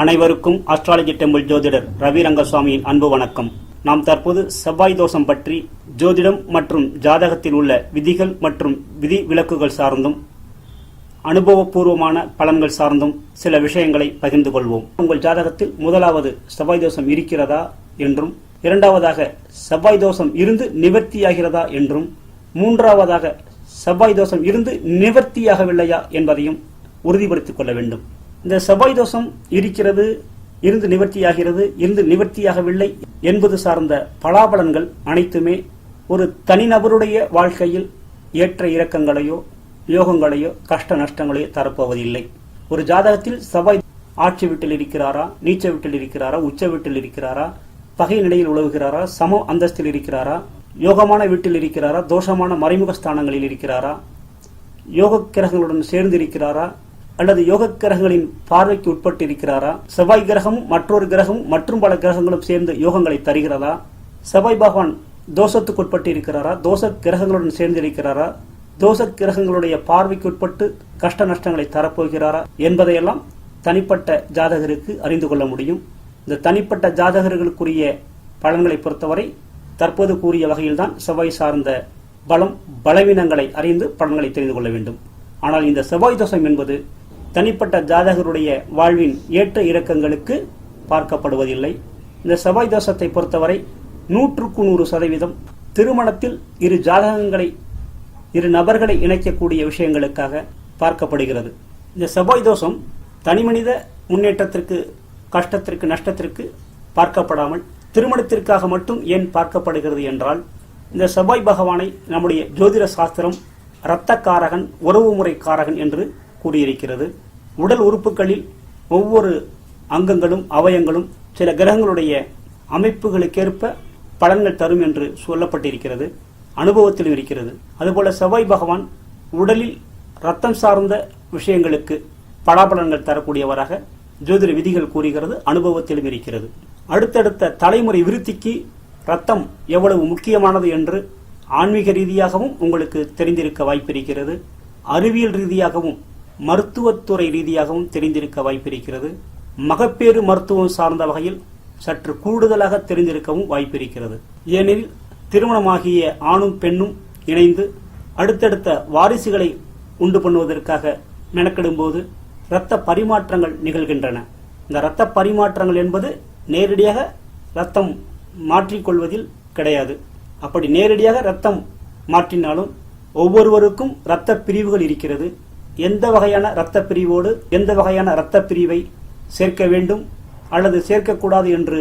அனைவருக்கும் astrology temple ஜோதிடர் ரவி ரங்கசுவாமியின் அன்பு வணக்கம். நாம் தற்போது செவ்வாய் தோஷம் பற்றி ஜோதிடம் மற்றும் ஜாதகத்தில் உள்ள விதிகள் மற்றும் விதி விலக்குகள் சார்ந்தும் அனுபவபூர்வமான பலன்கள் சார்ந்தும் சில விஷயங்களை பகிர்ந்து கொள்வோம். உங்கள் ஜாதகத்தில் முதலாவது செவ்வாய் தோஷம் இருக்கிறதா என்றும் இரண்டாவதாக செவ்வாய் தோஷம் இருந்து நிவர்த்தியாகிறதா என்றும் மூன்றாவதாக செவ்வாய் தோஷம் இருந்து நிவர்த்தியாகவில்லையா என்பதையும் உறுதிப்படுத்திக் கொள்ள வேண்டும். இந்த செவ்வாய் தோஷம் இருக்கிறது இருந்து நிவர்த்தியாகிறது இருந்து நிவர்த்தியாகவில்லை என்பது சார்ந்த பலாபலன்கள் அனைத்துமே ஒரு தனிநபருடைய வாழ்க்கையில் ஏற்ற இறக்கங்களையோ யோகங்களையோ கஷ்ட நஷ்டங்களையோ தரப்போவதில்லை. ஒரு ஜாதகத்தில் செவ்வாய் ஆட்சி வீட்டில் இருக்கிறாரா நீச்ச வீட்டில் இருக்கிறாரா உச்ச வீட்டில் இருக்கிறாரா பகை நிலையில் உழவுகிறாரா சம அந்தஸ்தில் இருக்கிறாரா யோகமான வீட்டில் இருக்கிறாரா தோஷமான மறைமுக ஸ்தானங்களில் இருக்கிறாரா யோக கிரகங்களுடன் சேர்ந்து இருக்கிறாரா அல்லது யோக கிரகங்களின் பார்வைக்கு உட்பட்டு இருக்கிறாரா செவ்வாய் கிரகம் மற்றொரு கிரகம் மற்றும் பல கிரகங்களும் சேர்ந்து யோகங்களை தருகிறதா? செவ்வாய் பகவான் தோஷத்துக்கு உட்பட்டு இருக்கிறாரா தோஷ கிரகங்களுடன் சேர்ந்து இருக்கிறாரா தோஷ கிரகங்களுடைய பார்வைக்கு உட்பட்டு கஷ்ட நஷ்டங்களை தரப்போகிறாரா என்பதையெல்லாம் தனிப்பட்ட ஜாதகருக்கு அறிந்து கொள்ள முடியும். இந்த தனிப்பட்ட ஜாதகர்களுக்குரிய பலன்களை பொறுத்தவரை தற்போது கூறிய வகையில்தான் செவ்வாய் சார்ந்த பலம் பலவீனங்களை அறிந்து பலன்களை தெரிந்து கொள்ள வேண்டும். ஆனால் இந்த செவ்வாய் தோஷம் என்பது தனிப்பட்ட ஜாதகருடைய வாழ்வின் ஏற்ற இறக்கங்களுக்கு பார்க்கப்படுவதில்லை. இந்த செவ்வாய் தோஷத்தை பொறுத்தவரை நூற்றுக்கு நூறு சதவீதம் திருமணத்தில் இரு ஜாதகங்களை இரு நபர்களை இணைக்கக்கூடிய விஷயங்களுக்காக பார்க்கப்படுகிறது. இந்த செவ்வாய் தோஷம் தனிமனித முன்னேற்றத்திற்கு கஷ்டத்திற்கு நஷ்டத்திற்கு பார்க்கப்படாமல் திருமணத்திற்காக மட்டும் ஏன் பார்க்கப்படுகிறது என்றால் இந்த செவ்வாய் பகவானை நம்முடைய ஜோதிட சாஸ்திரம் இரத்தக்காரகன் உறவுமுறை காரகன் என்று கூறியிருக்கிறது உடல் உறுப்புகளில் ஒவ்வொரு அங்கங்களும் அவயங்களும் சில கிரகங்களுடைய அமைப்புகளுக்கேற்ப பலன்கள் தரும் என்று சொல்லப்பட்டிருக்கிறது. அனுபவத்திலும் இருக்கிறது. அதுபோல செவ்வாய் பகவான் உடலில் ரத்தம் சார்ந்த விஷயங்களுக்கு பலாபலன்கள் தரக்கூடியவராக ஜோதிட விதிகள் கூறுகிறது. அனுபவத்திலும் இருக்கிறது. அடுத்தடுத்த தலைமுறை விருத்திக்கு ரத்தம் எவ்வளவு முக்கியமானது என்று ஆன்மீக ரீதியாகவும் உங்களுக்கு தெரிந்திருக்க வாய்ப்பிருக்கிறது. அறிவியல் ரீதியாகவும் மருத்துவத்துறை ரீதியாகவும் தெரிந்திருக்க வாய்ப்பிருக்கிறது. மகப்பேறு மருத்துவம் சார்ந்த வகையில் சற்று கூடுதலாக தெரிந்திருக்கவும் வாய்ப்பிருக்கிறது. ஏனெனில் திருமணமாகிய ஆணும் பெண்ணும் இணைந்து அடுத்தடுத்த வாரிசுகளை உண்டு பண்ணுவதற்காக மெனக்கெடும்போது இரத்த பரிமாற்றங்கள் நிகழ்கின்றன. இந்த இரத்த பரிமாற்றங்கள் என்பது நேரடியாக ரத்தம் மாற்றிக்கொள்வதில் கிடையாது. அப்படி நேரடியாக ரத்தம் மாற்றினாலும் ஒவ்வொருவருக்கும் இரத்த பிரிவுகள் இருக்கிறது. எந்த வகையான இரத்த பிரிவோடு எந்த வகையான இரத்த பிரிவை சேர்க்க வேண்டும் அல்லது சேர்க்கக்கூடாது என்று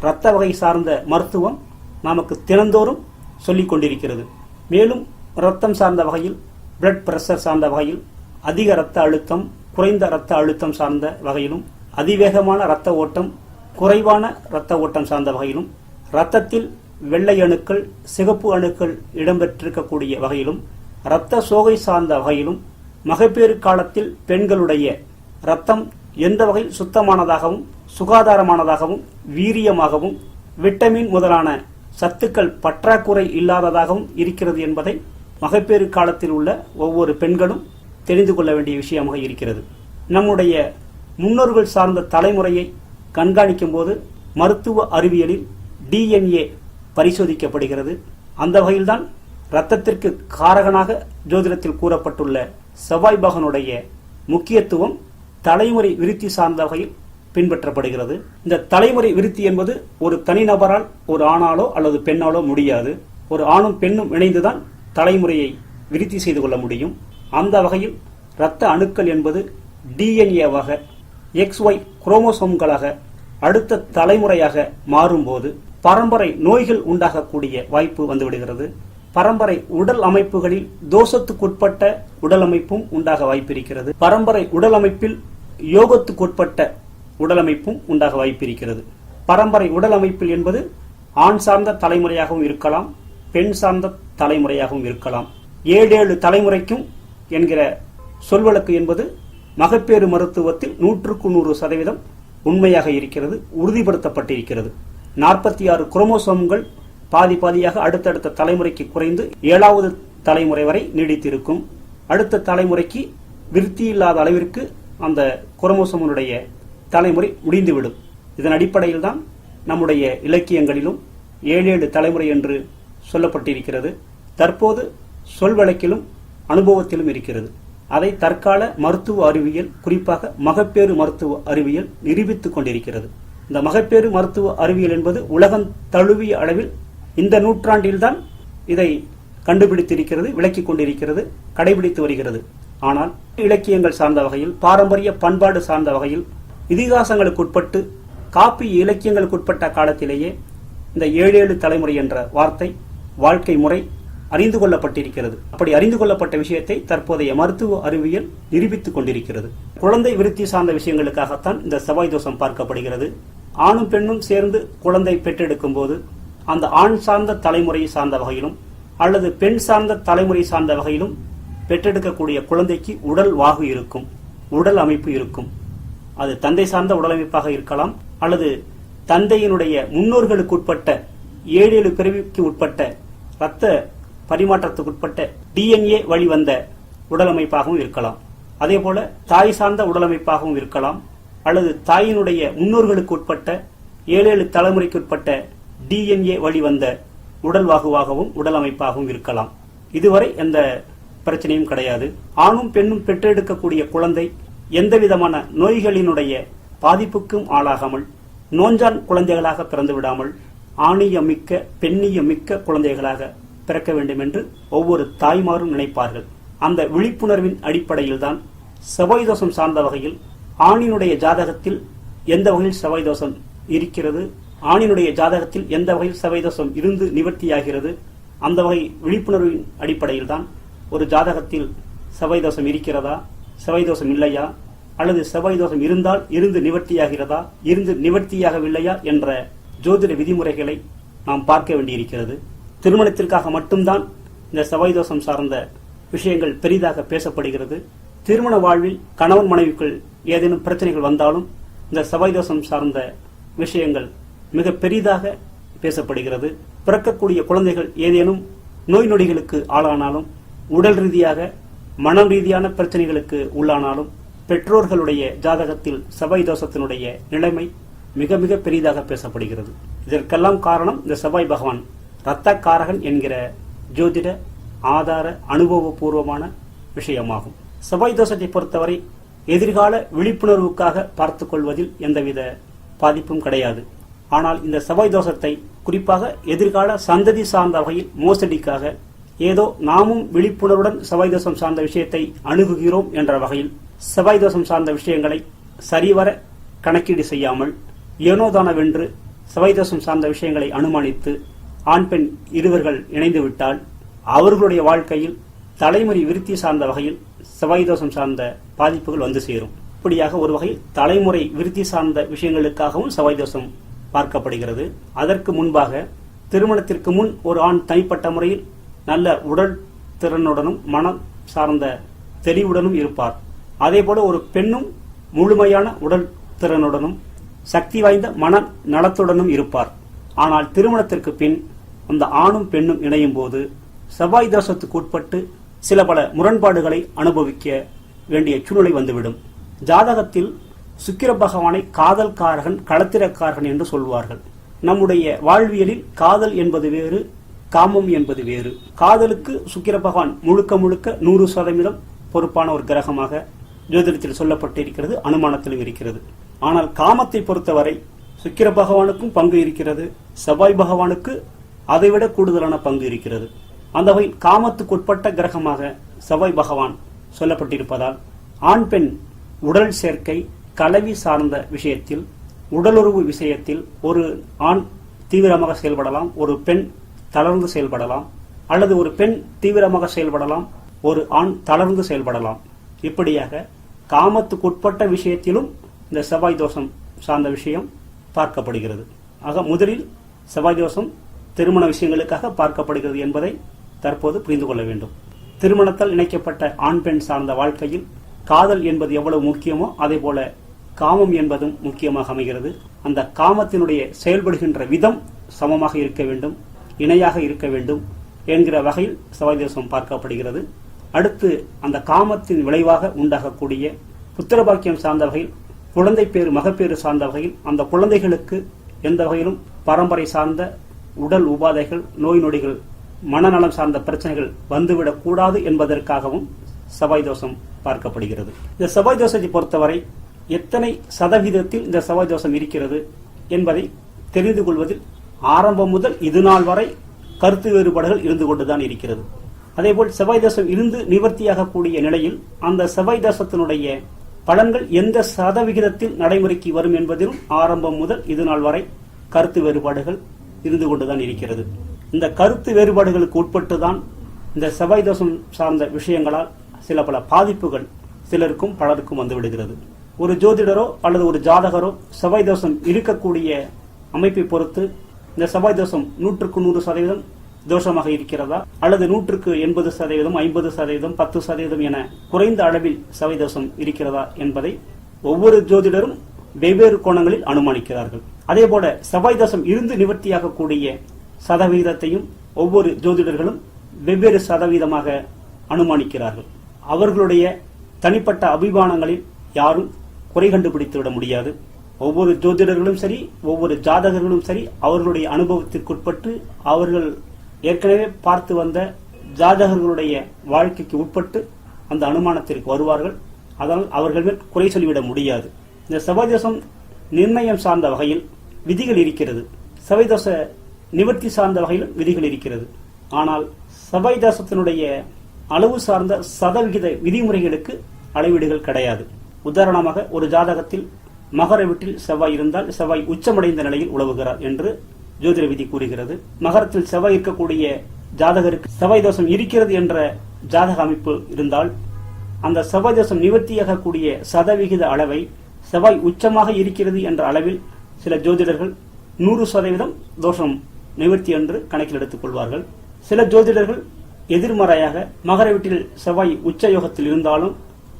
இரத்த வகை சார்ந்த மருத்துவம் நமக்கு தினந்தோறும் சொல்லிக் கொண்டிருக்கிறது. மேலும் இரத்தம் சார்ந்த வகையில் பிளட் பிரஷர் சார்ந்த வகையில் அதிக இரத்த அழுத்தம் குறைந்த இரத்த அழுத்தம் சார்ந்த வகையிலும் அதிவேகமான இரத்த ஓட்டம் குறைவான இரத்த ஓட்டம் சார்ந்த வகையிலும் இரத்தத்தில் வெள்ளை அணுக்கள் சிகப்பு அணுக்கள் இடம்பெற்றிருக்கக்கூடிய வகையிலும் இரத்த சோகை சார்ந்த வகையிலும் மகப்பேறு காலத்தில் பெண்களுடைய இரத்தம் எந்த வகையில் சுத்தமானதாகவும் சுகாதாரமானதாகவும் வீரியமாகவும் விட்டமின் முதலான சத்துக்கள் பற்றாக்குறை இல்லாததாகவும் இருக்கிறது என்பதை மகப்பேறு காலத்தில் உள்ள ஒவ்வொரு பெண்களும் தெரிந்து கொள்ள வேண்டிய விஷயமாக இருக்கிறது. நம்முடைய முன்னோர்கள் சார்ந்த தலைமுறையை கண்காணிக்கும் போது மருத்துவ அறிவியலில் டிஎன்ஏ பரிசோதிக்கப்படுகிறது. அந்த வகையில்தான் இரத்தத்திற்கு காரகனாக ஜோதிடத்தில் கூறப்பட்டுள்ள செவ்வாய் பகனுடைய முக்கியத்துவம் தலைமுறை விருத்தி சார்ந்த வகையில் பின்பற்றப்படுகிறது. இந்த தலைமுறை விருத்தி என்பது ஒரு தனிநபரால் ஒரு ஆணாலோ அல்லது பெண்ணாலோ முடியாது. ஒரு ஆணும் பெண்ணும் இணைந்துதான் தலைமுறையை விருத்தி செய்து கொள்ள முடியும். அந்த வகையில் இரத்த அணுக்கள் என்பது டிஎன்ஏவாக எக்ஸ் ஒய் குரோமோசோம்களாக அடுத்த தலைமுறையாக மாறும்போது பரம்பரை நோய்கள் உண்டாகக்கூடிய வாய்ப்பு வந்துவிடுகிறது. பரம்பரை உடல் அமைப்புகளில் தோஷத்துக்குட்பட்ட உடல் அமைப்பும் உண்டாக வாய்ப்பிருக்கிறது. பரம்பரை உடல் அமைப்பில் யோகத்துக்குட்பட்ட உடல் அமைப்பும் உண்டாக வாய்ப்பிருக்கிறது. பரம்பரை உடல் அமைப்பில் என்பது ஆண் சார்ந்த தலைமுறையாகவும் இருக்கலாம் பெண் சார்ந்த தலைமுறையாகவும் இருக்கலாம். ஏழு ஏழு தலைமுறைக்கும் என்கிற சொல்வழக்கு என்பது மகப்பேறு மருத்துவத்தில் நூற்றுக்கு நூறு சதவீதம் உண்மையாக இருக்கிறது உறுதிப்படுத்தப்பட்டிருக்கிறது. நாற்பத்தி ஆறு குரோமோசோம்கள் பாதி பாதியாக அடுத்தடுத்த தலைமுறைக்கு குறைந்து ஏழாவது தலைமுறை வரை நீடித்திருக்கும். அடுத்த தலைமுறைக்கு விருத்தி இல்லாத அளவிற்கு அந்த குரோமோசோமினுடைய தலைமுறை முடிந்துவிடும். இதன் அடிப்படையில் தான் நம்முடைய இலக்கியங்களிலும் ஏழு ஏழு தலைமுறை என்று சொல்லப்பட்டிருக்கிறது. தற்போது சொல் வழக்கிலும் அனுபவத்திலும் இருக்கிறது. அதை தற்கால மருத்துவ அறிவியல் குறிப்பாக மகப்பேறு மருத்துவ அறிவியல் நிரூபித்துக் கொண்டிருக்கிறது. இந்த மகப்பேறு மருத்துவ அறிவியல் என்பது உலகம் தழுவிய அளவில் இந்த நூற்றாண்டில்தான் இதை கண்டுபிடித்திருக்கிறது விளக்கிக் கொண்டிருக்கிறது கடைபிடித்து வருகிறது. ஆனால் இலக்கியங்கள் சார்ந்த வகையில் பாரம்பரிய பண்பாடு சார்ந்த வகையில் இதிகாசங்களுக்கு உட்பட்டு காப்பி இலக்கியங்களுக்கு உட்பட்ட காலத்திலேயே இந்த ஏழு ஏழு தலைமுறை என்ற வார்த்தை வாழ்க்கை முறை அறிந்து கொள்ளப்பட்டிருக்கிறது. அப்படி அறிந்து கொள்ளப்பட்ட விஷயத்தை தற்போதைய மருத்துவ அறிவியல் நிரூபித்துக் கொண்டிருக்கிறது. குழந்தை விருத்தி சார்ந்த விஷயங்களுக்காகத்தான் இந்த செவ்வாய் தோஷம் பார்க்கப்படுகிறது. ஆணும் பெண்ணும் சேர்ந்து குழந்தை பெற்றெடுக்கும் போது அந்த ஆண் சார்ந்த தலைமுறையை சார்ந்த வகையிலும் அல்லது பெண் சார்ந்த தலைமுறை சார்ந்த வகையிலும் பெற்றெடுக்கக்கூடிய குழந்தைக்கு உடல் வாகு இருக்கும் உடல் அமைப்பு இருக்கும். அது தந்தை சார்ந்த உடல் அமைப்பாக இருக்கலாம் அல்லது தந்தையினுடைய முன்னோர்களுக்கு உட்பட்ட ஏழு ஏழு பிறவிக்கு உட்பட்ட இரத்த பரிமாற்றத்துக்கு உட்பட்ட டிஎன்ஏ வழி வந்த உடலமைப்பாகவும் இருக்கலாம். அதே போல தாய் சார்ந்த உடலமைப்பாகவும் இருக்கலாம் அல்லது தாயினுடைய முன்னோர்களுக்கு உட்பட்ட ஏழு ஏழு தலைமுறைக்கு உட்பட்ட டிஎன்ஏ வழி வந்த உடல் வாகுவாகவும் உடல் அமைப்பாகவும் இருக்கலாம். இதுவரை எந்த பிரச்சனையும் கிடையாது. ஆணும் பெண்ணும் பெற்றெடுக்கக்கூடிய குழந்தை எந்த விதமான நோய்களினுடைய பாதிப்புக்கும் ஆளாகாமல் நோஞ்சான் குழந்தைகளாக பிறந்து விடாமல் ஆணியமிக்க பெண்ணியமிக்க குழந்தைகளாக பிறக்க வேண்டும் என்று ஒவ்வொரு தாய்மாரும் நினைப்பார்கள். அந்த விழிப்புணர்வின் அடிப்படையில்தான் செவ்வாய் தோஷம் சார்ந்த வகையில் ஆணினுடைய ஜாதகத்தில் எந்த வகையில் செவ்வாய் தோஷம் இருக்கிறது ஆணினுடைய ஜாதகத்தில் எந்த வகையில் செவ்வாய் தோஷம் இருந்து நிவர்த்தியாகிறது? அந்த வகை விழிப்புணர்வின் அடிப்படையில் தான் ஒரு ஜாதகத்தில் செவ்வாய் தோஷம் இருக்கிறதா செவ்வாய் இல்லையா? அல்லது செவ்வாய் தோஷம் இருந்தால் இருந்து நிவர்த்தியாகிறதா இருந்து நிவர்த்தியாகவில்லையா என்ற ஜோதிட விதிமுறைகளை நாம் பார்க்க வேண்டியிருக்கிறது. திருமணத்திற்காக மட்டும்தான் இந்த செவ்வாய் தோஷம் சார்ந்த விஷயங்கள் பெரிதாக பேசப்படுகிறது. திருமண வாழ்வில் கணவன் மனைவிக்குள் ஏதேனும் பிரச்சனைகள் வந்தாலும் இந்த செவ்வாய் தோஷம் சார்ந்த விஷயங்கள் மிக பெரிதாக பேசப்படுகிறது. பிறக்கக்கூடிய குழந்தைகள் ஏதேனும் நோய் நொடிகளுக்கு ஆளானாலும் உடல் ரீதியாக மனம் ரீதியான பிரச்சனைகளுக்கு உள்ளானாலும் பெற்றோர்களுடைய ஜாதகத்தில் செவ்வாய் தோஷத்தினுடைய நிலைமை மிக மிக பெரிதாக பேசப்படுகிறது. இதற்கெல்லாம் காரணம் இந்த செவ்வாய் பகவான். இரத்தக்காரகன் என்கிற ஜோதிட ஆதார அனுபவபூர்வமான விஷயமாகும். செவ்வாய் தோஷத்தை பொறுத்தவரை எதிர்கால விழிப்புணர்வுக்காக பார்த்துக் கொள்வதில் எந்தவித பாதிப்பும் கிடையாது. ஆனால் இந்த செவ்வாய் தோஷத்தை குறிப்பாக எதிர்கால சந்ததி சார்ந்த வகையில் மோசடிக்காக ஏதோ நாமும் விழிப்புணர்வுடன் செவ்வாய் தோஷம் சார்ந்த விஷயத்தை அணுகுகிறோம் என்ற வகையில் செவ்வாய் தோஷம் சார்ந்த விஷயங்களை சரிவர கணக்கீடு செய்யாமல் ஏனோதானவென்று செவ்வாய் தோஷம் சார்ந்த விஷயங்களை அனுமானித்து ஆண் பெண் இருவர்கள் இணைந்துவிட்டால் அவர்களுடைய வாழ்க்கையில் தலைமுறை விருத்தி சார்ந்த வகையில் செவ்வாய் தோஷம் சார்ந்த பாதிப்புகள் வந்து சேரும். இப்படியாக ஒரு வகையில் தலைமுறை விருத்தி சார்ந்த விஷயங்களுக்காகவும் செவ்வாய் தோஷம் பார்க்கப்படுகிறது. அதற்கு முன்பாக திருமணத்திற்கு முன் ஒரு ஆண் தனிப்பட்ட முறையில் நல்ல உடல் திறனுடனும் மனம் சார்ந்த தெளிவுடனும் இருப்பார். அதே போல ஒரு பெண்ணும் முழுமையான உடல் திறனுடனும் சக்தி வாய்ந்த மன நலத்துடனும் இருப்பார். ஆனால் திருமணத்திற்கு பின் அந்த ஆணும் பெண்ணும் இணையும் போது செவ்வாய் தோஷத்துக்கு உட்பட்டு சில பல முரண்பாடுகளை அனுபவிக்க வேண்டிய சூழ்நிலை வந்துவிடும். ஜாதகத்தில் சுக்கிர பகவானை காதல்காரகன் களத்திரக்காரகன் என்று சொல்வார்கள். நம்முடைய வாழ்வியலில் காதல் என்பது வேறு காமம் என்பது வேறு. காதலுக்கு சுக்கிர பகவான் முழுக்க முழுக்க நூறு சதவீதம் பொறுப்பான ஒரு கிரகமாக ஜோதிடத்தில் சொல்லப்பட்டிருக்கிறது அனுமானத்திலும் இருக்கிறது. ஆனால் காமத்தை பொறுத்தவரை சுக்கிர பகவானுக்கும் பங்கு இருக்கிறது செவ்வாய் பகவானுக்கு அதைவிட கூடுதலான பங்கு இருக்கிறது. அந்த வகையில் காமத்துக்கு உட்பட்ட கிரகமாக செவ்வாய் பகவான் சொல்லப்பட்டிருப்பதால் ஆண் பெண் உடல் சேர்க்கை கலவி சார்ந்த விஷயத்தில் உடலுறவு விஷயத்தில் ஒரு ஆண் தீவிரமாக செயல்படலாம் ஒரு பெண் தளர்ந்து செயல்படலாம் அல்லது ஒரு பெண் தீவிரமாக செயல்படலாம் ஒரு ஆண் தளர்ந்து செயல்படலாம். இப்படியாக காமத்துக்குட்பட்ட விஷயத்திலும் இந்த செவ்வாய் தோஷம் சார்ந்த விஷயம் பார்க்கப்படுகிறது. ஆக முதலில் செவ்வாய் தோஷம் திருமண விஷயங்களுக்காக பார்க்கப்படுகிறது என்பதை தற்போது புரிந்து கொள்ள வேண்டும். திருமணத்தால் இணைக்கப்பட்ட ஆண் பெண் சார்ந்த வாழ்க்கையில் காதல் என்பது எவ்வளவு முக்கியமோ அதே போல காமம் என்பதும் முக்கியமாக அமைகிறது. அந்த காமத்தினுடைய செயல்படுகின்ற விதம் சமமாக இருக்க வேண்டும் இணையாக இருக்க வேண்டும் என்கிற வகையில் செவ்வாய் தோஷம் பார்க்கப்படுகிறது. அடுத்து அந்த காமத்தின் விளைவாக உண்டாகக்கூடிய புத்திரபாக்கியம் சார்ந்த வகையில் குழந்தை பேறு மகப்பேறு சார்ந்த வகையில் அந்த குழந்தைகளுக்கு எந்த வகையிலும் பரம்பரை சார்ந்த உடல் உபாதைகள் நோய் நொடிகள் மனநலம் சார்ந்த பிரச்சனைகள் வந்துவிடக்கூடாது என்பதற்காகவும் செவ்வாய் தோஷம் பார்க்கப்படுகிறது. இந்த செவ்வாய் தோஷத்தை பொறுத்தவரை எத்தனை சதவீதத்தில் இந்த செவ்வாய் தோஷம் இருக்கிறது என்பதை தெரிந்து கொள்வதில் ஆரம்பம் முதல் இது நாள் வரை கருத்து வேறுபாடுகள் இருந்து கொண்டுதான் இருக்கிறது. அதேபோல் செவ்வாய் தோஷம் இருந்து நிவர்த்தியாகக்கூடிய நிலையில் அந்த செவ்வாய் தோஷத்தினுடைய பலன்கள் எந்த சதவிகிதத்தில் நடைமுறைக்கு வரும் என்பதிலும் ஆரம்பம் முதல் இது நாள் வரை கருத்து வேறுபாடுகள் இருந்து கொண்டுதான் இருக்கிறது. இந்த கருத்து வேறுபாடுகளுக்கு உட்பட்டுதான் இந்த செவ்வாய் தோஷம் சார்ந்த விஷயங்களால் சில பல பாதிப்புகள் சிலருக்கும் பலருக்கும் வந்துவிடுகிறது ஒரு ஜோதிடரோ அல்லது ஒரு ஜாதகரோ செவ்வாய் தோஷம் இருக்கக்கூடிய அமைப்பை பொறுத்து இந்த செவ்வாய் தோஷம் நூற்றுக்கு நூறு சதவீதம் தோஷமாக இருக்கிறதா? அல்லது நூற்றுக்கு எண்பது சதவீதம் ஐம்பது சதவீதம் பத்து சதவீதம் என குறைந்த அளவில் செவ்வாய் தோஷம் இருக்கிறதா என்பதை ஒவ்வொரு ஜோதிடரும் வெவ்வேறு கோணங்களில் அனுமானிக்கிறார்கள். அதே போல செவ்வாய் தோஷம் இருந்து நிவர்த்தியாகக்கூடிய சதவீதத்தையும் ஒவ்வொரு ஜோதிடர்களும் வெவ்வேறு சதவீதமாக அனுமானிக்கிறார்கள். அவர்களுடைய தனிப்பட்ட அபிமானங்களில் யாரும் குறை கண்டுபிடித்து விட முடியாது. ஒவ்வொரு ஜோதிடர்களும் சரி ஒவ்வொரு ஜாதகர்களும் சரி அவர்களுடைய அனுபவத்திற்குட்பட்டு அவர்கள் ஏற்கனவே பார்த்து வந்த ஜாதகர்களுடைய வாழ்க்கைக்கு உட்பட்டு அந்த அனுமானத்திற்கு வருவார்கள். அதனால் அவர்கள் மேல் குறை சொல்லிவிட முடியாது. இந்த செவ்வாய்தோஷம் நிர்ணயம் சார்ந்த வகையில் விதிகள் இருக்கிறது. செவ்வாய்தோஷ நிவர்த்தி சார்ந்த வகையிலும் விதிகள் இருக்கிறது. ஆனால் செவ்வாய்தோஷத்தினுடைய அளவு சார்ந்த சதவிகித விதிமுறைகளுக்கு அளவீடுகள் கிடையாது. உதாரணமாக ஒரு ஜாதகத்தில் மகர வீட்டில் செவ்வாய் இருந்தால் செவ்வாய் உச்சமடைந்த நிலையில் உழவுகிறார் என்று ஜோதிட விதி கூறுகிறது. மகரத்தில் செவ்வாய் இருக்கக்கூடிய ஜாதகருக்கு செவ்வாய் தோஷம் இருக்கிறது என்ற ஜாதக அமைப்பு இருந்தால் அந்த செவ்வாய் தோஷம் நிவர்த்தியாகக்கூடிய சதவிகித அளவை செவ்வாய் உச்சமாக இருக்கிறது என்ற அளவில் சில ஜோதிடர்கள் நூறு சதவீதம் தோஷம் நிவர்த்தி என்று கணக்கில் எடுத்துக் கொள்வார்கள். சில ஜோதிடர்கள் எதிர்மறையாக மகர வீட்டில் செவ்வாய் உச்ச யோகத்தில் இருந்தாலும்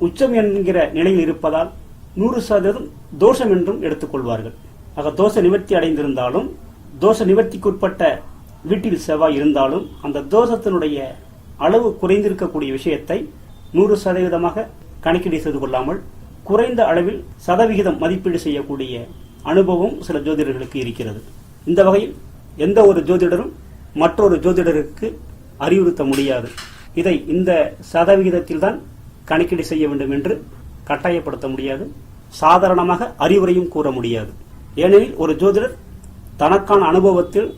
உச்சம் என்கிற நிலையில் இருப்பதால் நூறு சதவீதம் தோஷம் என்றும் எடுத்துக்கொள்வார்கள். ஆக தோஷ நிவர்த்தி அடைந்திருந்தாலும் தோஷ நிவர்த்திக்குட்பட்ட வீட்டில் செவ்வாய் இருந்தாலும் அந்த தோஷத்தினுடைய அளவு குறைந்திருக்கக்கூடிய விஷயத்தை நூறு சதவீதமாக கணக்கீடு செய்து கொள்ளாமல் குறைந்த அளவில் சதவிகிதம் மதிப்பீடு செய்யக்கூடிய அனுபவம் சில ஜோதிடர்களுக்கு இருக்கிறது. இந்த வகையில் எந்த ஒரு ஜோதிடரும் மற்றொரு ஜோதிடருக்கு அறிவுறுத்த முடியாது. இதை இந்த சதவிகிதத்தில் தான் கணக்கீடு செய்ய வேண்டும் என்று கட்டாயப்படுத்த முடியாது. சாதாரணமாக அறிவுரையும் கூற முடியாது. ஏனெனில் ஒரு ஜோதிடர் தனக்கான அனுபவத்தில்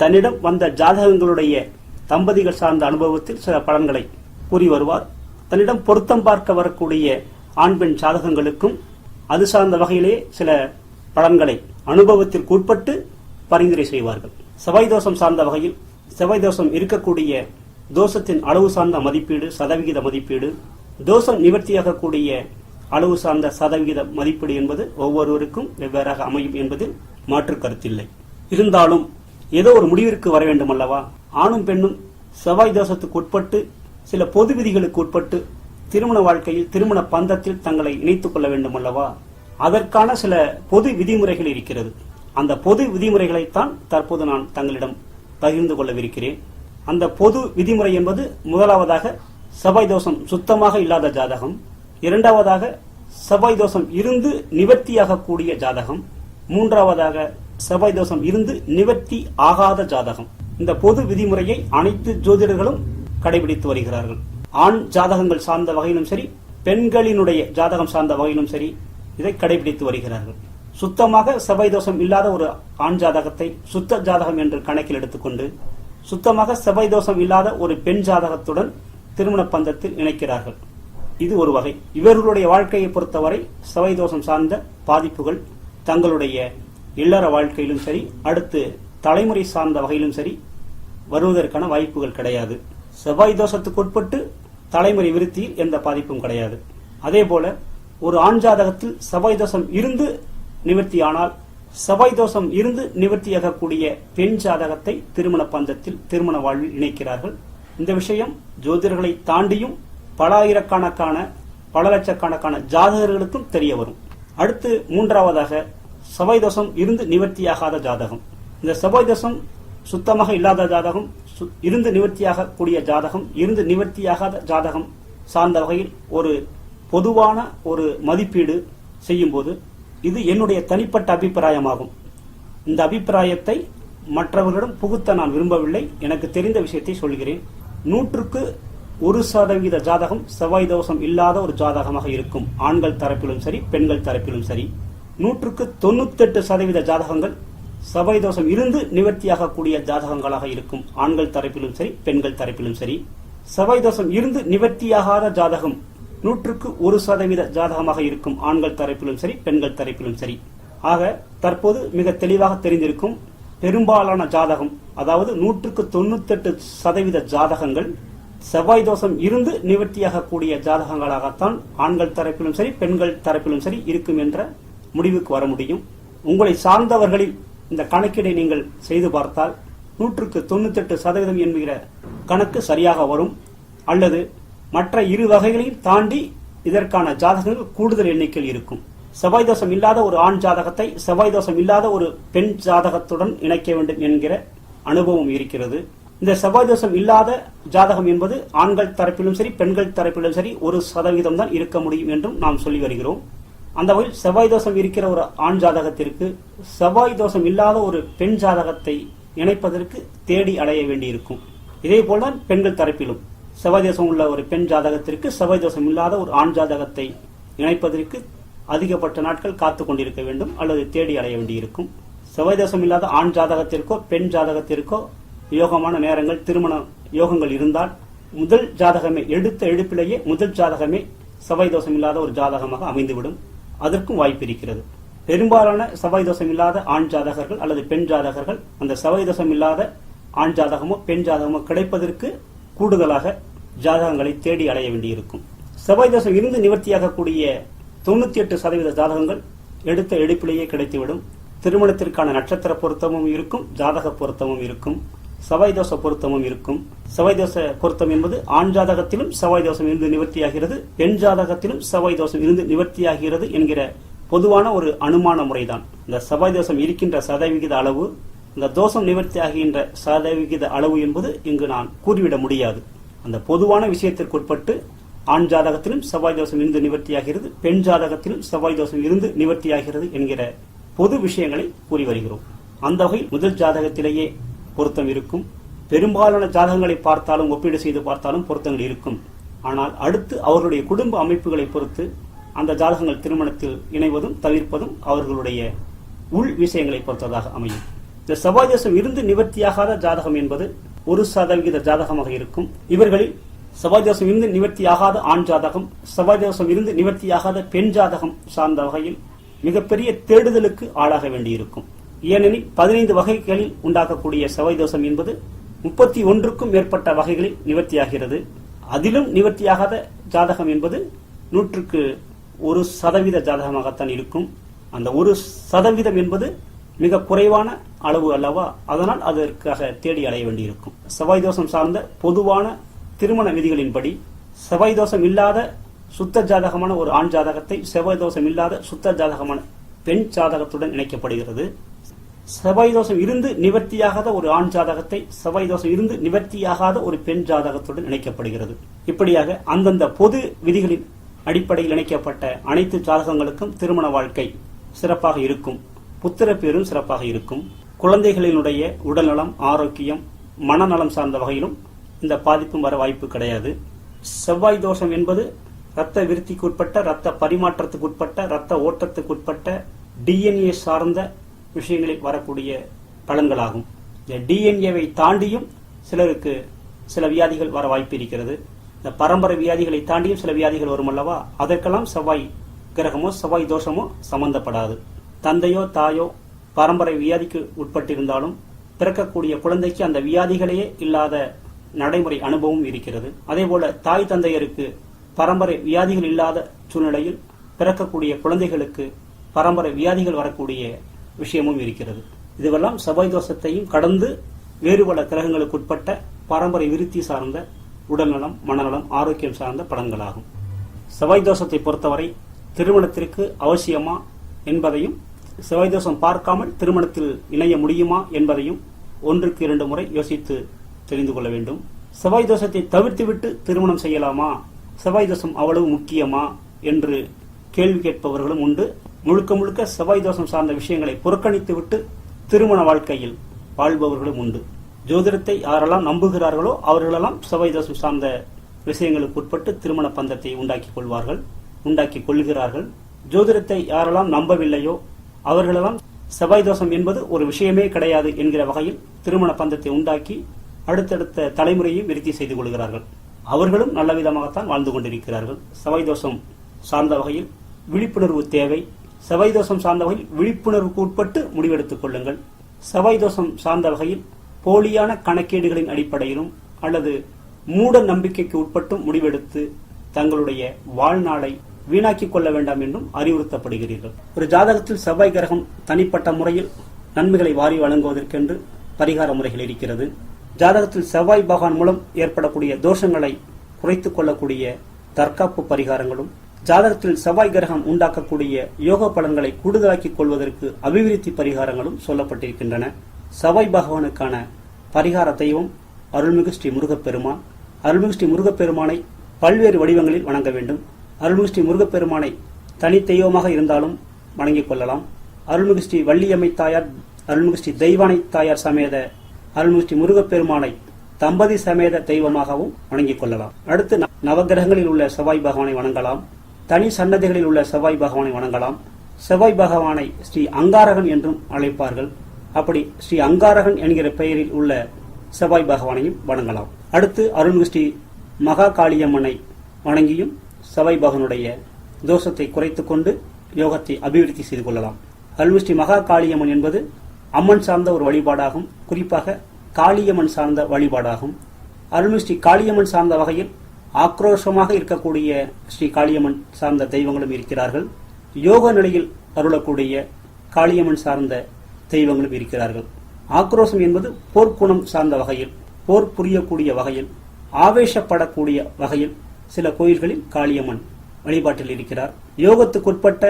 தன்னிடம் வந்த ஜாதகங்களுடைய தம்பதிகள் சார்ந்த அனுபவத்தில் சில பலன்களை கூறி வருவார். தன்னிடம் பொருத்தம் பார்க்க வரக்கூடிய ஆண் பெண் ஜாதகங்களுக்கும் அது சார்ந்த வகையிலே சில பலன்களை அனுபவத்திற்கு உட்பட்டு பரிந்துரை செய்வார்கள். செவ்வாய் தோஷம் சார்ந்த வகையில் செவ்வாய் தோஷம் இருக்கக்கூடிய தோஷத்தின் அளவு சார்ந்த மதிப்பீடு சதவிகித மதிப்பீடு தோஷம் நிவர்த்தியாகக்கூடிய அளவு சார்ந்த சதவிகித மதிப்பீடு என்பது ஒவ்வொருவருக்கும் வெவ்வேறாக அமையும் என்பதில் மாற்று கருத்தில்லை. இருந்தாலும் ஏதோ ஒரு முடிவிற்கு வர வேண்டும் அல்லவா ஆணும் பெண்ணும் செவ்வாய் தோஷத்துக்கு உட்பட்டு சில பொது விதிகளுக்கு உட்பட்டு திருமண வாழ்க்கையில் திருமண பந்தத்தில் தங்களை இணைத்துக் கொள்ள வேண்டும் அல்லவா அதற்கான சில பொது விதிமுறைகள் இருக்கிறது. அந்த பொது விதிமுறைகளைத்தான் தற்போது நான் தங்களிடம் பகிர்ந்து கொள்ளவிருக்கிறேன். அந்த பொது விதிமுறை என்பது முதலாவதாக செவ்வாய் தோஷம் சுத்தமாக இல்லாத ஜாதகம். இரண்டாவதாக செவ்வாய் தோஷம் இருந்து நிவர்த்தியாகக்கூடிய ஜாதகம். மூன்றாவதாக செவ்வாய் தோஷம் இருந்து நிவர்த்தி ஆகாத ஜாதகம். இந்த பொது விதிமுறையை அனைத்து ஜோதிடர்களும் கடைபிடித்து வருகிறார்கள். ஆண் ஜாதகங்கள் சார்ந்த வகையிலும் சரி பெண்களினுடைய ஜாதகம் சார்ந்த வகையிலும் சரி இதை கடைபிடித்து வருகிறார்கள். சுத்தமாக செவ்வாய் தோஷம் இல்லாத ஒரு ஆண் ஜாதகத்தை சுத்த ஜாதகம் என்று கணக்கில் எடுத்துக்கொண்டு சுத்தமாக செவ்வாய் தோஷம் இல்லாத ஒரு பெண் ஜாதகத்துடன் திருமண பந்தத்தில் இணைக்கிறார்கள். இது ஒரு வகை. இவர்களுடைய வாழ்க்கையை பொறுத்தவரை சவைதோஷம் தோஷம் சார்ந்த பாதிப்புகள் தங்களுடைய இல்லற வாழ்க்கையிலும் சரி அடுத்து தலைமுறை சார்ந்த வகையிலும் சரி வருவதற்கான வாய்ப்புகள் கிடையாது. செவ்வாய் தோஷத்துக்கு உட்பட்டு தலைமுறை விருத்தியில் எந்த பாதிப்பும் கிடையாது. அதே போல ஒரு ஆண் ஜாதகத்தில் செவ்வாய் தோஷம் இருந்து நிவர்த்தியானால் செவ்வாய் தோஷம் இருந்து நிவர்த்தியாகக்கூடிய பெண் ஜாதகத்தை திருமண பந்தத்தில் திருமண வாழ்வில் இணைக்கிறார்கள். இந்த விஷயம் ஜோதிடர்களை தாண்டியும் பல ஆயிரக்கணக்கான பல லட்சக்கணக்கான ஜாதகர்களுக்கும் தெரிய வரும். அடுத்து மூன்றாவதாக செவ்வாய் தோஷம் இருந்து நிவர்த்தியாகாத ஜாதகம். இந்த செவ்வாய் தோஷம் சுத்தமாக இல்லாத ஜாதகம் சு- இருந்து நிவர்த்தியாக கூடிய ஜாதகம் இருந்து நிவர்த்தியாகாத ஜாதகம் சார்ந்த வகையில் ஒரு பொதுவான ஒரு மதிப்பீடு செய்யும்போது இது என்னுடைய தனிப்பட்ட அபிப்பிராயமாகும். இந்த அபிப்பிராயத்தை மற்றவர்களிடம் புகுத்த நான் விரும்பவில்லை. எனக்கு தெரிந்த விஷயத்தை சொல்கிறேன். நூற்றுக்கு ஒரு சதவீத ஜாதகம் செவ்வாய் தோஷம் இல்லாத ஒரு ஜாதகமாக இருக்கும். ஆண்கள் தரப்பிலும் சரி பெண்கள் தரப்பிலும் சரி. நூற்றுக்கு தொண்ணூத்தெட்டு சதவீத ஜாதகங்கள் செவ்வாய் தோஷம் இருந்து நிவர்த்தியாகக்கூடிய ஜாதகங்களாக இருக்கும். ஆண்கள் தரப்பிலும் சரி பெண்கள் தரப்பிலும் சரி. செவ்வாய் தோஷம் இருந்து நிவர்த்தியாகாத ஜாதகம் நூற்றுக்கு ஒரு சதவீத ஜாதகமாக இருக்கும். ஆண்கள் தரப்பிலும் சரி பெண்கள் தரப்பிலும் சரி. ஆக தற்போது மிக தெளிவாக தெரிந்திருக்கும் பெரும்பாலான ஜாதகம் அதாவது நூற்றுக்கு தொண்ணூத்தெட்டு சதவீத ஜாதகங்கள் செவ்வாய் தோஷம் இருந்து நிவர்த்தியாகக்கூடிய ஜாதகங்களாகத்தான் ஆண்கள் தரப்பிலும் சரி பெண்கள் தரப்பிலும் சரி இருக்கும் என்ற முடிவுக்கு வர முடியும். உங்களை சார்ந்தவர்களில் இந்த கணக்கீடை நீங்கள் செய்து பார்த்தால் நூற்றுக்கு தொண்ணூத்தெட்டு சதவீதம் என்கிற கணக்கு சரியாக வரும். அல்லது மற்ற இரு வகைகளையும் தாண்டி இதற்கான ஜாதகங்கள் கூடுதல் எண்ணிக்கையில் இருக்கும். செவ்வாய் தோஷம் இல்லாத ஒரு ஆண் ஜாதகத்தை செவ்வாய் தோஷம் இல்லாத ஒரு பெண் ஜாதகத்துடன் இணைக்க வேண்டும் என்கிற அனுபவம் இருக்கிறது. இந்த செவ்வாய் தோஷம் இல்லாத ஜாதகம் என்பது ஆண்கள் தரப்பிலும் சரி பெண்கள் தரப்பிலும் சரி ஒரு சதவீதம் தான் இருக்க முடியும் என்றும் நாம் சொல்லி வருகிறோம். அந்த வகையில் செவ்வாய் தோஷம் இருக்கிற ஒரு ஆண் ஜாதகத்திற்கு செவ்வாய் தோஷம் இல்லாத ஒரு பெண் ஜாதகத்தை இணைப்பதற்கு தேடி அலைய வேண்டியிருக்கும். இதே போல்தான் பெண்கள் தரப்பிலும். செவ்வாய் தோஷம் உள்ள ஒரு பெண் ஜாதகத்திற்கு செவ்வாய் தோஷம் இல்லாத ஒரு ஆண் ஜாதகத்தை இணைப்பதற்கு அதிகப்பட்ட நாட்கள் காத்து கொண்டிருக்க வேண்டும் அல்லது தேடி அலைய வேண்டியிருக்கும். செவ்வாய் தோஷம் இல்லாத ஆண் ஜாதகத்திற்கோ பெண் ஜாதகத்திற்கோ யோகமான நேரங்கள் திருமண யோகங்கள் இருந்தால் முதல் ஜாதகமே எடுத்த எடுப்பிலேயே முதல் ஜாதகமே செவ்வாய் தோஷம் இல்லாத ஒரு ஜாதகமாக அமைந்துவிடும். அதற்கும் வாய்ப்பு இருக்கிறது. பெரும்பாலான செவ்வாய் தோஷம் இல்லாத ஆண் ஜாதகர்கள் அல்லது பெண் ஜாதகர்கள் அந்த செவ்வாய் தோஷம் இல்லாத ஆண் ஜாதகமோ பெண் ஜாதகமோ கிடைப்பதற்கு கூடுதலாக ஜாதகங்களை தேடி அலைய வேண்டியிருக்கும். செவ்வாய் தோஷம் இருந்து நிவர்த்தியாகக்கூடிய தொண்ணூற்றி எட்டு சதவீத ஜாதகங்கள் எடுத்த எடுப்பிலேயே கிடைத்துவிடும். திருமணத்திற்கான நட்சத்திர பொருத்தமும் இருக்கும் ஜாதக பொருத்தமும் இருக்கும் செவ்வாய் தோஷ பொருத்தமும் இருக்கும். செவ்வாய் தோஷ பொருத்தம் என்பது ஆண் ஜாதகத்திலும் செவ்வாய் தோஷம் இருந்து நிவர்த்தியாகிறது பெண் ஜாதகத்திலும் செவ்வாய் தோஷம் இருந்து நிவர்த்தியாகிறது என்கிற பொதுவான ஒரு அனுமான முறைதான். இந்த செவ்வாய் தோஷம் இருக்கின்ற சதவிகித அளவு இந்த தோஷம் நிவர்த்தி ஆகின்ற சதவிகித அளவு என்பது இங்கு நான் கூறிவிட முடியாது. அந்த பொதுவான விஷயத்திற்குட்பட்டு ஆண் ஜாதகத்திலும் செவ்வாய் தோஷம் இருந்து நிவர்த்தியாகிறது பெண் ஜாதகத்திலும் செவ்வாய் தோஷம் இருந்து நிவர்த்தியாகிறது என்கிற பொது விஷயங்களை கூறி வருகிறோம். அந்த வகை முதல் ஜாதகத்திலேயே பொருத்தம் இருக்கும். பெரும்பாலான ஜாதகங்களை பார்த்தாலும் ஒப்பீடு செய்து பார்த்தாலும் பொருத்தங்கள் இருக்கும். ஆனால் அடுத்து அவர்களுடைய குடும்ப அமைப்புகளை பொறுத்து அந்த ஜாதகங்கள் திருமணத்தில் இணைவதும் தவிர்ப்பதும் அவர்களுடைய உள் விஷயங்களை பொறுத்ததாக அமையும். இந்த செவ்வாய் தோஷம் இருந்து நிவர்த்தியாகாத ஜாதகம் என்பது ஒரு சதவிகித ஜாதகமாக இருக்கும். இவர்களில் செவ்வாய் தோஷம் இருந்து நிவர்த்தியாகாத ஆண் ஜாதகம் செவ்வாய் தோஷம் இருந்து நிவர்த்தியாகாத பெண் ஜாதகம் சார்ந்த வகையில் மிகப்பெரிய தேடுதலுக்கு ஆளாக வேண்டியிருக்கும். ஏனெனில் பதினைந்து வகைகளில் உண்டாக்கக்கூடிய செவ்வாய் தோஷம் என்பது முப்பத்தி ஒன்றுக்கும் மேற்பட்ட வகைகளில் நிவர்த்தியாகிறது. அதிலும் நிவர்த்தியாகாத ஜாதகம் என்பது நூற்றுக்கு ஒரு சதவீத ஜாதகமாகத்தான் இருக்கும். அந்த ஒரு சதவீதம் என்பது மிக குறைவான அளவு அல்லவா? அதனால் அதற்காக தேடி அலைய வேண்டியிருக்கும். செவ்வாய் தோஷம் சார்ந்த பொதுவான திருமண விதிகளின்படி செவ்வாய் தோஷம் இல்லாத சுத்த ஜாதகமான ஒரு ஆண் ஜாதகத்தை செவ்வாய் தோஷம் இல்லாத சுத்த ஜாதகமான பெண் ஜாதகத்துடன் இணைக்கப்படுகிறது. செவ்வாய் தோஷம் இருந்து நிவர்த்தியாகாத ஒரு ஆண் ஜாதகத்தை செவ்வாய் தோஷம் இருந்து நிவர்த்தியாகாத ஒரு பெண் ஜாதகத்துடன் இணைக்கப்படுகிறது. இப்படியாக அந்தந்த பொது விதிகளின் அடிப்படையில் இணைக்கப்பட்ட அனைத்து ஜாதகங்களுக்கும் திருமண வாழ்க்கை சிறப்பாக இருக்கும். புத்திர பேரும் சிறப்பாக இருக்கும். குழந்தைகளினுடைய உடல்நலம் ஆரோக்கியம் மனநலம் சார்ந்த வகையிலும் இந்த பாதிப்பும் வர வாய்ப்பு கிடையாது. செவ்வாய் தோஷம் என்பது இரத்த விருத்திக்கு உட்பட்ட இரத்த பரிமாற்றத்துக்கு உட்பட்ட இரத்த ஓட்டத்துக்கு உட்பட்ட டிஎன்ஏ சார்ந்த விஷயங்களில் வரக்கூடிய பலன்களாகும். இந்த டிஎன்ஏவை தாண்டியும் சிலருக்கு சில வியாதிகள் வர வாய்ப்பு இருக்கிறது. இந்த பரம்பரை வியாதிகளை தாண்டியும் சில வியாதிகள் வரும் அல்லவா? அதற்கெல்லாம் செவ்வாய் கிரகமோ செவ்வாய் தோஷமோ சம்பந்தப்படாது. தந்தையோ தாயோ பரம்பரை வியாதிக்கு உட்பட்டிருந்தாலும் பிறக்கக்கூடிய குழந்தைக்கு அந்த வியாதிகளையே இல்லாத நடைமுறை அனுபவம் இருக்கிறது. அதேபோல தாய் தந்தையருக்கு பரம்பரை வியாதிகள் இல்லாத சூழ்நிலையில் பிறக்கக்கூடிய குழந்தைகளுக்கு பரம்பரை வியாதிகள் வரக்கூடிய விஷயமும் இருக்கிறது. இதுவெல்லாம் செவ்வாய் தோஷத்தையும் கடந்து வேறு பல கிரகங்களுக்கு உட்பட்ட பரம்பரை விருத்தி சார்ந்த உடல்நலம் மனநலம் ஆரோக்கியம் சார்ந்த பலன்களாகும். செவ்வாய் தோஷத்தை பொறுத்தவரை திருமணத்திற்கு அவசியமா என்பதையும் செவ்வாய் தோஷம் பார்க்காமல் திருமணத்தில் இணைய முடியுமா என்பதையும் ஒன்றுக்கு இரண்டு முறை யோசித்து தெரிந்து கொள்ள வேண்டும். செவ்வாய் தோஷத்தை தவிர்த்துவிட்டு திருமணம் செய்யலாமா? செவ்வாய் தோஷம் அவ்வளவு முக்கியமா? என்று கேள்வி கேட்பவர்களும் உண்டு. முழுக்க முழுக்க செவ்வாய் தோஷம் சார்ந்த விஷயங்களை புறக்கணித்துவிட்டு திருமண வாழ்க்கையில் வாழ்பவர்களும் உண்டு. ஜோதிடத்தை யாரெல்லாம் நம்புகிறார்களோ அவர்களெல்லாம் செவ்வாய் தோஷம் சார்ந்த விஷயங்களுக்கு உட்பட்டு திருமண பந்தத்தை உண்டாக்கிக் கொள்வார்கள் உண்டாக்கி கொள்கிறார்கள். ஜோதிடத்தை யாரெல்லாம் நம்பவில்லையோ அவர்களெல்லாம் செவ்வாய் தோஷம் என்பது ஒரு விஷயமே கிடையாது என்கிற வகையில் திருமண பந்தத்தை உண்டாக்கி அடுத்தடுத்த தலைமுறையும் விருத்தி செய்து கொள்கிறார்கள். அவர்களும் நல்ல விதமாகத்தான் வாழ்ந்து கொண்டிருக்கிறார்கள். செவ்வாய் தோஷம் சார்ந்த வகையில் விழிப்புணர்வு தேவை. செவ்வாய் தோஷம் சார்ந்த வகையில் விழிப்புணர்வுக்கு உட்பட்டு முடிவெடுத்துக் கொள்ளுங்கள். செவ்வாய் தோஷம் சார்ந்த வகையில் போலியான கணக்கீடுகளின் அடிப்படையிலும் அல்லது மூட நம்பிக்கைக்கு உட்பட்டும் முடிவெடுத்து தங்களுடைய வாழ்நாளை வீணாக்கிக் கொள்ள வேண்டாம் என்றும் அறிவுறுத்தப்படுகிறீர்கள். ஒரு ஜாதகத்தில் செவ்வாய் கிரகம் தனிப்பட்ட முறையில் நன்மைகளை வாரி வழங்குவதற்கென்று பரிகார முறைகள் இருக்கிறது. ஜாதகத்தில் செவ்வாய் பகவான் மூலம் ஏற்படக்கூடிய தோஷங்களை குறைத்துக் கொள்ளக்கூடிய தற்காப்பு பரிகாரங்களும் ஜாதகத்தில் செவ்வாய் கிரகம் உண்டாக்கக்கூடிய யோக பலன்களை கூடுதலாக்கிக் கொள்வதற்கு அபிவிருத்தி பரிகாரங்களும் சொல்லப்பட்டிருக்கின்றன. செவ்வாய் பகவானுக்கான பரிகார தெய்வம் அருள்மிகு ஸ்ரீ முருகப்பெருமான். அருள்மிகு ஸ்ரீ முருகப்பெருமானை பல்வேறு வடிவங்களில் வணங்க வேண்டும். அருள்மிகு ஸ்ரீ முருகப்பெருமானை தனி தெய்வமாக இருந்தாலும் வணங்கிக் கொள்ளலாம். அருள்மிகு ஸ்ரீ வள்ளியம்மை தாயார் அருள்மிகு ஸ்ரீ தெய்வானை தாயார் சமேத அருள்மிகு ஸ்ரீ முருகப்பெருமானை தம்பதி சமேத தெய்வமாகவும் வணங்கிக் கொள்ளலாம். அடுத்து ந- நவக்கிரகங்களில் உள்ள செவ்வாய் பகவானை வணங்கலாம். தனி சன்னதிகளில் உள்ள செவ்வாய் பகவானை வணங்கலாம். செவ்வாய் பகவானை ஸ்ரீ அங்காரகன் என்றும் அழைப்பார்கள். அப்படி ஸ்ரீ அங்காரகன் என்கிற பெயரில் உள்ள செவ்வாய் பகவானையும் வணங்கலாம். அடுத்து அருள்மிகு ஸ்ரீ மகா காளியம்மனை வணங்கியும் செவ்வாய் பகவனுடைய தோஷத்தை குறைத்துக் கொண்டு யோகத்தை அபிவிருத்தி செய்து கொள்ளலாம். அருள்மிகு ஸ்ரீ மகா காளியம்மன் என்பது அம்மன் சார்ந்த ஒரு வழிபாடாகும். குறிப்பாக காளியம்மன் சார்ந்த வழிபாடாகும். அருள்மிகு ஸ்ரீ காளியம்மன் சார்ந்த வகையில் ஆக்ரோஷமாக இருக்கக்கூடிய ஸ்ரீ காளியம்மன் சார்ந்த தெய்வங்களும் இருக்கிறார்கள். யோக நிலையில் அருளக்கூடிய காளியம்மன் சார்ந்த தெய்வங்களும் இருக்கிறார்கள். ஆக்ரோஷம் என்பது போர்க்குணம் சார்ந்த வகையில் போர் புரியக்கூடிய வகையில் ஆவேசப்படக்கூடிய வகையில் சில கோயில்களில் காளியம்மன் வழிபாட்டில் இருக்கிறார். யோகத்துக்குட்பட்ட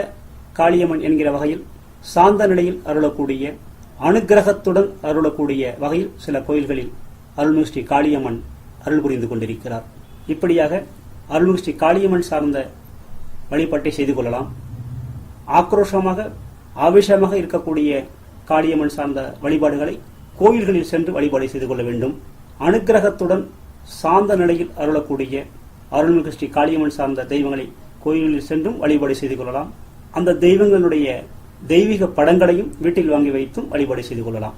காளியம்மன் என்கிற வகையில் சாந்த நிலையில் அருளக்கூடிய அனுக்கிரகத்துடன் அருளக்கூடிய வகையில் சில கோயில்களில் அருள்மிகு ஸ்ரீ காளியம்மன் அருள் புரிந்து கொண்டிருக்கிறார். இப்படியாக அருள்மிகு ஸ்ரீ காளியம்மன் சார்ந்த வழிபாட்டை செய்து கொள்ளலாம். ஆக்ரோஷமாக ஆவேசமாக இருக்கக்கூடிய காளியம்மன் சார்ந்த வழிபாடுகளை கோயில்களில் சென்று வழிபாடு செய்து கொள்ள வேண்டும். அனுக்கிரகத்துடன் சார்ந்த நிலையில் அருளக்கூடிய அருள்மிகு ஸ்ரீ காளியம்மன் சார்ந்த தெய்வங்களை கோயில்களில் சென்றும் வழிபாடு செய்து கொள்ளலாம். அந்த தெய்வங்களுடைய தெய்வீக படங்களையும் வீட்டில் வாங்கி வைத்தும் வழிபாடு செய்து கொள்ளலாம்.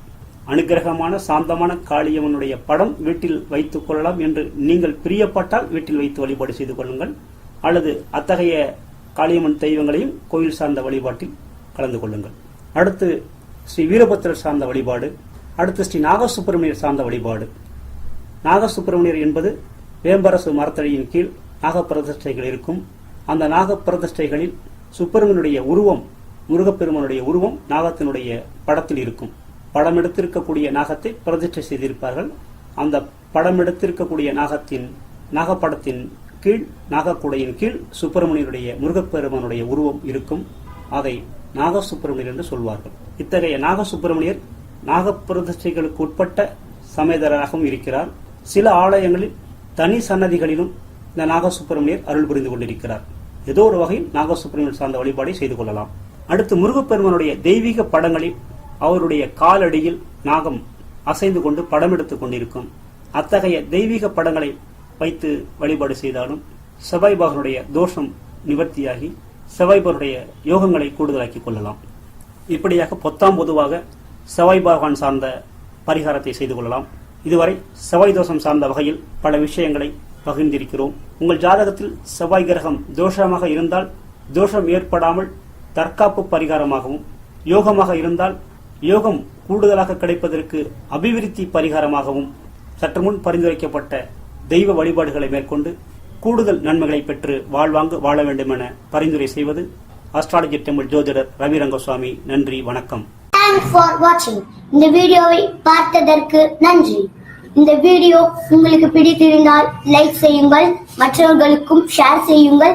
அனுக்கிரகமான சாந்தமான காளியம்மனுடைய படம் வீட்டில் வைத்துக் கொள்ளலாம் என்று நீங்கள் பிரியப்பட்டால் வீட்டில் வைத்து வழிபாடு செய்து கொள்ளுங்கள். அல்லது அத்தகைய காளியம்மன் தெய்வங்களையும் கோயில் சார்ந்த வழிபாட்டில் கலந்து கொள்ளுங்கள். அடுத்து ஸ்ரீ வீரபத்திரர் சார்ந்த வழிபாடு அடுத்து ஸ்ரீ நாகசுப்பிரமணியர் சார்ந்த வழிபாடு. நாகசுப்பிரமணியர் என்பது வேம்பரசு மரத்தடியின் கீழ் நாகப்பிரதிஷ்டைகள் இருக்கும். அந்த நாகப்பிரதிஷ்டைகளில் சுப்பிரமணியனுடைய உருவம் முருகப்பெருமானுடைய உருவம் நாகத்தினுடைய படத்தில் இருக்கும். படம் எடுத்திருக்கக்கூடிய நாகத்தை பிரதிஷ்டை செய்திருப்பார்கள். அந்த படம் எடுத்திருக்கக்கூடிய நாகத்தின் நாகப்படத்தின் கீழ் நாகக்குடையின் கீழ் சுப்பிரமணியனுடைய முருகப்பெருமானுடைய உருவம் இருக்கும். அதை நாகசுப்பிரமணியர் என்று சொல்வார்கள். இத்தகைய நாகசுப்பிரமணியர் நாகப்பிரதிஷ்டைகளுக்கு உட்பட்ட சமேதராகவும் இருக்கிறார். சில ஆலயங்களில் தனி சன்னதிகளிலும் இந்த நாகசுப்பிரமணியர் அருள் புரிந்து கொண்டிருக்கிறார். ஏதோ ஒரு வகையில் நாகசுப்பிரமணியர் சார்ந்த வழிபாடை செய்து கொள்ளலாம். அடுத்து முருகப்பெருமானுடைய தெய்வீக படங்களில் அவருடைய காலடியில் நாகம் அசைந்து கொண்டு படம் எடுத்துக் கொண்டிருக்கும். அத்தகைய தெய்வீக படங்களை வைத்து வழிபாடு செய்தாலும் செவ்வாய்பாகனுடைய தோஷம் நிவர்த்தியாகி செவ்வாய்பாகனுடைய யோகங்களை கூடுதலாக்கி கொள்ளலாம். இப்படியாக பொத்தாம் பொதுவாக செவ்வாய் பகவான் சார்ந்த பரிகாரத்தை செய்து கொள்ளலாம். இதுவரை செவ்வாய் தோஷம் சார்ந்த வகையில் பல விஷயங்களை பகிர்ந்திருக்கிறோம். உங்கள் ஜாதகத்தில் செவ்வாய் கிரகம் தோஷமாக இருந்தால் தோஷம் ஏற்படாமல் தற்காப்பு பரிகாரமாகவும் யோகமாக இருந்தால் யோகம் கூடுதலாக கிடைப்பதற்கு அபிவிருத்தி பரிகாரமாகவும் சற்று முன் பரிந்துரைக்கப்பட்ட தெய்வ வழிபாடுகளை மேற்கொண்டு கூடுதல் நன்மைகளை பெற்று வாழ்வாங்கு வாழ வேண்டும் என பரிந்துரை செய்வது அஸ்ட்ராலஜி டெம்பிள் ஜோதிடர் ரவி ரங்கசுவாமி நன்றி வணக்கம். ஃபார் இந்த வீடியோவை பார்த்ததற்கு நன்றி. இந்த வீடியோ உங்களுக்கு பிடித்திருந்தால் லைக் செய்யுங்கள் மற்றவர்களுக்கும் ஷேர் செய்யுங்கள்.